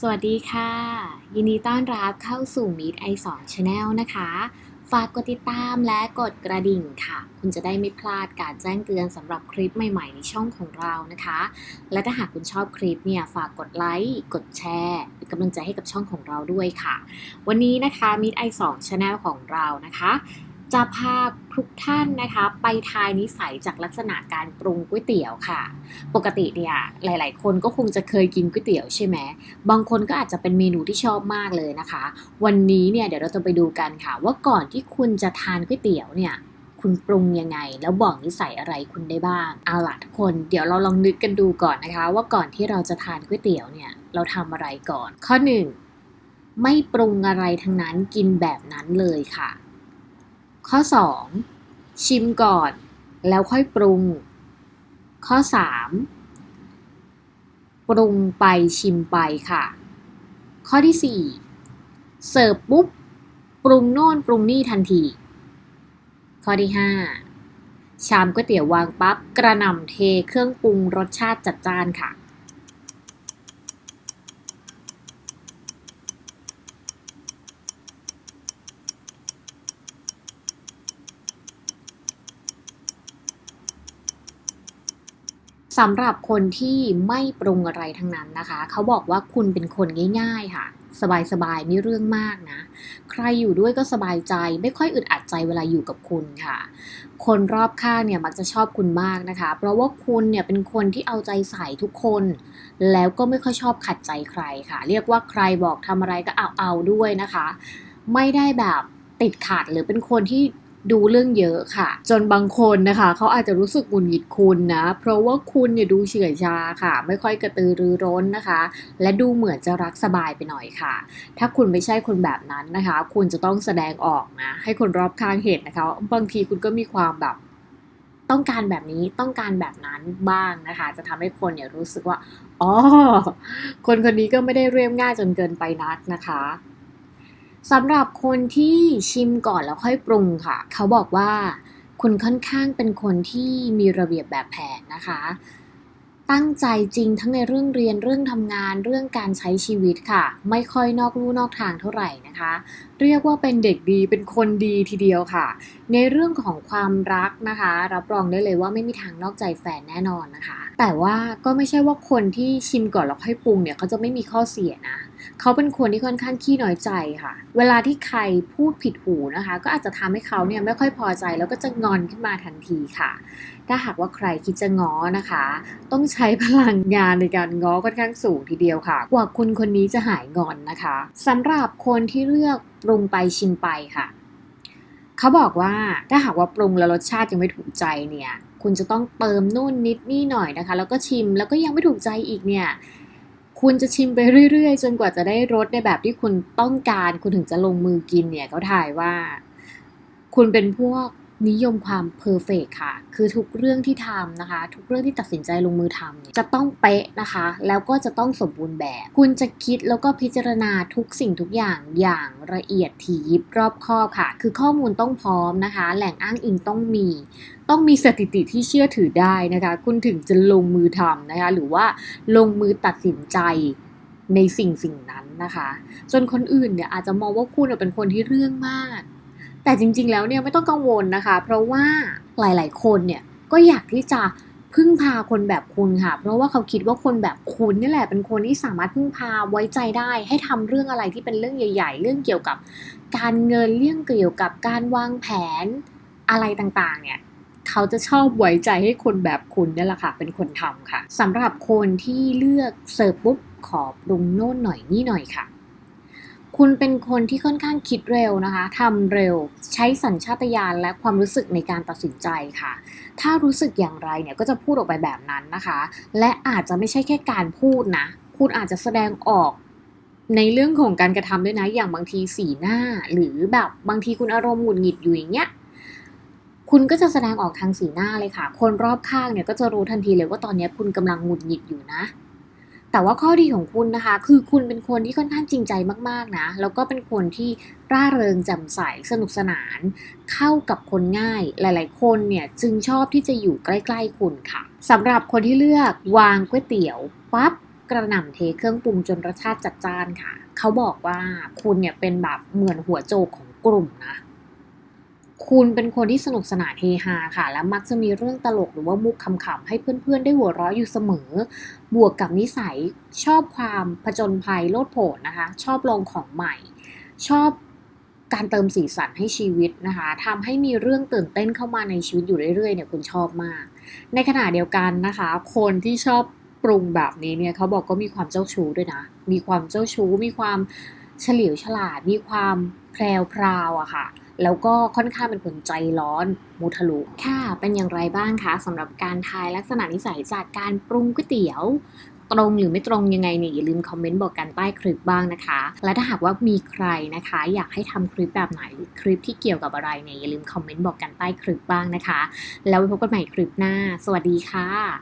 สวัสดีค่ะ ยินดีต้อนรับเข้าสู่ Meet i 2 Channel นะคะ ฝากกดติดตามและกดกระดิ่งค่ะ คุณจะได้ไม่พลาดการแจ้งเตือนสำหรับคลิปใหม่ๆ ในช่องของเรานะคะ และถ้าหากคุณชอบคลิปเนี่ย ฝากกดไลค์ กดแชร์เป็นกำลังใจให้กับช่องของเราด้วยค่ะ วันนี้นะคะ Meet i 2 Channel ของเรานะคะ จะพาทุกท่านนะคะไปทายนิสัยจากลักษณะการปรุงก๋วยเตี๋ยวค่ะ ปกติเนี่ยหลาย ๆ คนก็คงจะเคยกินก๋วยเตี๋ยวใช่ไหมบางคนก็อาจจะเป็นเมนูที่ชอบมากเลยนะคะ วันนี้เนี่ยเดี๋ยวเราจะไปดูกันค่ะ ว่าก่อนที่คุณจะทานก๋วยเตี๋ยวเนี่ยคุณปรุงยังไง แล้วบอกนิสัยอะไรคุณได้บ้างเอาล่ะทุกคนเดี๋ยวเราลองนึกกันดูก่อนนะคะ ว่าก่อนที่เราจะทานก๋วยเตี๋ยวเนี่ยเราทำอะไรก่อน ข้อหนึ่งไม่ปรุงอะไรทั้งนั้นกินแบบนั้นเลยค่ะ ข้อ 2 ชิมก่อนแล้วค่อยปรุง ข้อ 3 ปรุงไปชิมไปค่ะ ข้อที่ 4 เสิร์ฟปุ๊บ ปรุงโน่นปรุงนี่ทันที ข้อที่ 5 ชามก๋วยเตี๋ยววางปั๊บกระนำเทเครื่องปรุงรสชาติจัดจ้านค่ะ สำหรับคนที่ไม่ปรุงอะไรทั้งนั้นนะคะ เขาบอกว่าคุณเป็นคนง่าย ๆ ค่ะ สบายๆไม่เรื่องมากนะ ใครอยู่ด้วยก็สบายใจ ไม่ค่อยอึดอัดใจเวลาอยู่กับคุณค่ะ คนรอบข้างเนี่ยมักจะชอบคุณมากนะคะ เพราะว่าคุณเนี่ยเป็นคนที่เอาใจใส่ทุกคน แล้วก็ไม่ค่อยชอบขัดใจใครค่ะ เรียกว่าใครบอกทำอะไรก็เอาเอาๆด้วยนะคะ ไม่ได้แบบติดขัดหรือเป็นคนที่ ดูเรื่องเยอะค่ะ จนบางคนนะคะเขาอาจจะรู้สึกหงุดหงิดคุณนะ เพราะว่าคุณเนี่ยดูเฉื่อยชาค่ะ ไม่ค่อยกระตือรือร้นนะคะ และดูเหมือนจะรักสบายไปหน่อยค่ะ ถ้าคุณไม่ใช่คนแบบนั้นนะคะ คุณจะต้องแสดงออกนะ ให้คนรอบข้างเห็นนะคะ บางทีคุณก็มีความแบบต้องการแบบนี้ต้องการแบบนั้นบ้างนะคะ จะทำให้คนเนี่ยรู้สึกว่าอ๋อคนคนนี้ก็ไม่ได้เรียบง่ายจนเกินไปนักนะคะ สำหรับคนที่ชิมก่อนแล้วค่อยปรุงค่ะ เขาบอกว่าคุณค่อนข้างเป็นคนที่มีระเบียบแบบแผนนะคะ ตั้งใจจริงทั้งในเรื่องเรียนเรื่องทำงานเรื่องการใช้ชีวิตค่ะ ไม่ค่อยนอกลู่นอกทางเท่าไหร่นะคะ เรียกว่าเป็นเด็กดีเป็นคนดีทีเดียวค่ะ ในเรื่องของความรักนะคะ รับรองได้เลยว่าไม่มีทางนอกใจแฟนแน่นอนนะคะ แต่ว่าก็ไม่ใช่ว่าคนที่ชิมก่อนแล้วค่อยปรุงเนี่ยเขาจะไม่มีข้อเสียนะ เขาเป็นคนที่ค่อนข้างขี้น้อยใจค่ะ เวลาที่ใครพูดผิดหูนะคะ ก็อาจจะทำให้เขาเนี่ยไม่ค่อยพอใจแล้วก็จะงอนขึ้นมาทันทีค่ะ ถ้าหากว่าใครคิดจะง้อนะคะ ต้องใช้พลังงานในการง้อค่อนข้างสูงทีเดียวค่ะ กว่าคุณคนนี้จะหายงอนนะคะสำหรับคนที่เลือกปรุงไปชิมไปค่ะเขาบอกว่าถ้าหากว่าปรุงแล้วรสชาติยังไม่ถูกใจเนี่ย คุณจะต้องเติมนู่นนิดนี่หน่อยนะคะ แล้วก็ชิมแล้วก็ยังไม่ถูกใจอีกเนี่ย คุณจะชิมไปเรื่อยๆ จนกว่าจะได้รสในแบบที่คุณต้องการ คุณถึงจะลงมือกินเนี่ยเขาถ่ายว่า คุณเป็นพวก นิยมความเพอร์เฟกค่ะ คือทุกเรื่องที่ทำนะคะ ทุกเรื่องที่ตัดสินใจลงมือทำเนี่ยจะต้องเป๊ะนะคะ แล้วก็จะต้องสมบูรณ์แบบ คุณจะคิดแล้วก็พิจารณาทุกสิ่งทุกอย่างอย่างละเอียดถี่ยิบรอบคอบค่ะ คือข้อมูลต้องพร้อมนะคะ แหล่งอ้างอิงต้องมี ต้องมีสถิติที่เชื่อถือได้นะคะ คุณถึงจะลงมือทำนะคะ หรือว่าลงมือตัดสินใจในสิ่งสิ่งนั้นนะคะ จนคนอื่นเนี่ยอาจจะมองว่าคุณเป็นคนที่เรื่องมาก แต่จริงๆ แล้วเนี่ยไม่ต้องกังวลนะคะ เพราะว่าหลายๆ คนเนี่ยก็อยากที่จะพึ่งพาคนแบบคุณค่ะ เพราะว่าเขาคิดว่าคนแบบคุณนี่แหละเป็นคนที่สามารถพึ่งพาไว้ใจได้ ให้ทำเรื่องอะไรที่เป็นเรื่องใหญ่ ๆ เรื่องเกี่ยวกับการเงินเรื่องเกี่ยวกับการวางแผนอะไรต่างๆ เนี่ยเขาจะชอบไว้ใจให้คนแบบคุณนี่แหละค่ะ เป็นคนทำค่ะสำหรับคนที่เลือกเสิร์ฟปุ๊บขอปรุงโน่นหน่อยนี่หน่อยค่ะ คุณเป็นคนที่ค่อนข้างคิดเร็วนะคะทำเร็ว ใช้สัญชาตญาณและความรู้สึกในการตัดสินใจค่ะ ถ้ารู้สึกอย่างไรเนี่ยก็จะพูดออกไปแบบนั้นนะคะ และอาจจะไม่ใช่แค่การพูดนะ คุณอาจจะแสดงออกในเรื่องของการกระทำด้วยนะ อย่างบางทีสีหน้า หรือแบบบางทีคุณอารมณ์หงุดหงิดอยู่อย่างเงี้ย คุณก็จะแสดงออกทางสีหน้าเลยค่ะ คนรอบข้างเนี่ยก็จะรู้ทันทีเลยว่าตอนนี้คุณกำลังหงุดหงิดอยู่นะ แต่ว่าข้อดีของคุณนะคะ คือคุณเป็นคนที่ค่อนข้างจริงใจมากๆนะ แล้วก็เป็นคนที่ร่าเริงแจ่มใสสนุกสนาน เข้ากับคนง่าย หลาย ๆ คนเนี่ยจึงชอบที่จะอยู่ใกล้ ๆ คุณค่ะสำหรับคนที่เลือกวางก๋วยเตี๋ยวปั๊บกระหน่ำเทเครื่องปรุงจนรสชาติจัดจ้านค่ะ เขาบอกว่าคุณเนี่ยเป็นแบบเหมือนหัวโจกของกลุ่มนะ คุณเป็นคนที่สนุกสนานเฮฮาค่ะ และมักจะมีเรื่องตลกหรือว่ามุกขำๆให้เพื่อนๆ ได้หัวเราะอยู่เสมอ บวกกับนิสัยชอบความผจญภัยโลดโผนนะคะ ชอบลองของใหม่ ชอบการเติมสีสันให้ชีวิตนะคะทำให้มีเรื่องตื่นเต้นเข้ามาในชีวิตอยู่เรื่อยๆเนี่ยคุณชอบมาก ในขณะเดียวกันนะคะ คนที่ชอบปรุงแบบนี้เนี่ยเขาบอกก็มีความเจ้าชู้ด้วยนะ มีความเจ้าชู้มีความ เฉลียวฉลาดมีความแพรวพราวอะค่ะ แล้วก็ค่อนข้างเป็นคนใจร้อนมุทะลุค่ะ เป็นอย่างไรบ้างคะสำหรับการทายลักษณะนิสัยจากการปรุงก๋วยเตี๋ยวตรงหรือไม่ตรงยังไงเนี่ยอย่าลืมคอมเมนต์บอกกันใต้คลิปบ้างนะคะ และถ้าหากว่ามีใครนะคะ อยากให้ทำคลิปแบบไหนหรือคลิปที่เกี่ยวกับอะไรเนี่ยอย่าลืมคอมเมนต์บอกกันใต้คลิปบ้างนะคะ แล้วไว้พบกันใหม่คลิปหน้า สวัสดีค่ะ